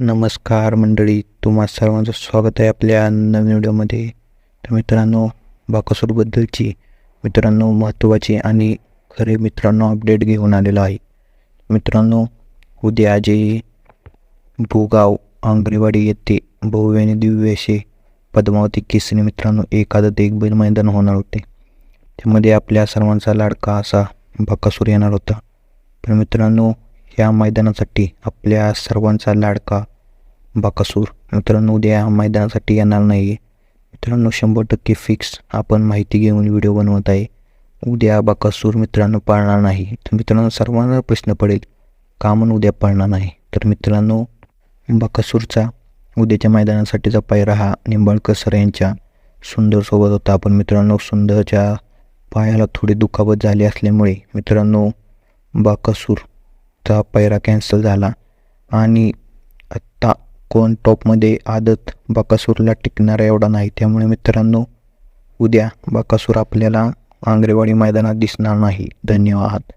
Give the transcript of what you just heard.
नमस्कार मंडळी तुम्हा सर्वांचं स्वागत आहे आपल्या नवीन व्हिडिओमध्ये. तर मित्रांनो बाकासूरबद्दलची मित्रांनो महत्त्वाची आणि खरे मित्रांनो अपडेट घेऊन आलेलो आहे. मित्रांनो उद्या जे भूगाव आंगरेवाडी येथे भव्य आणि दिव्य असे पद्मावती केसरी मित्रांनो एखादं आदत एक बैल मैदान होणार होते. त्यामध्ये आपल्या सर्वांचा लाडका असा बाकासूर येणार होता. पण मित्रांनो या मैदानासाठी आपल्या सर्वांचा लाडका बाकासूर. मित्रांनो उद्या या मैदानासाठी येणार नाही मित्रांनो शंभर टक्के फिक्स आपण माहिती घेऊन व्हिडिओ बनवत आहे. उद्या बाकासूर मित्रांनो पाळणार नाही. तर मित्रांनो सर्वांना प्रश्न पडेल का म्हणून उद्या पाळणार नाही? तर मित्रांनो बाकासूरचा उद्याच्या मैदानासाठीचा पायरा हा निंबाळकर सर यांच्या सुंदरसोबत होता. पण मित्रांनो सुंदरच्या पायाला थोडी दुखापत झाली असल्यामुळे मित्रांनो बाकासूरचा पायरा कॅन्सल झाला. आणि आत्ता कोण टॉपमध्ये आदत बाकासूरला टिकणारा एवढा नाही. त्यामुळे मित्रांनो उद्या बाकासूर आपल्याला आंगरेवाडी मैदानात दिसणार नाही. धन्यवाद.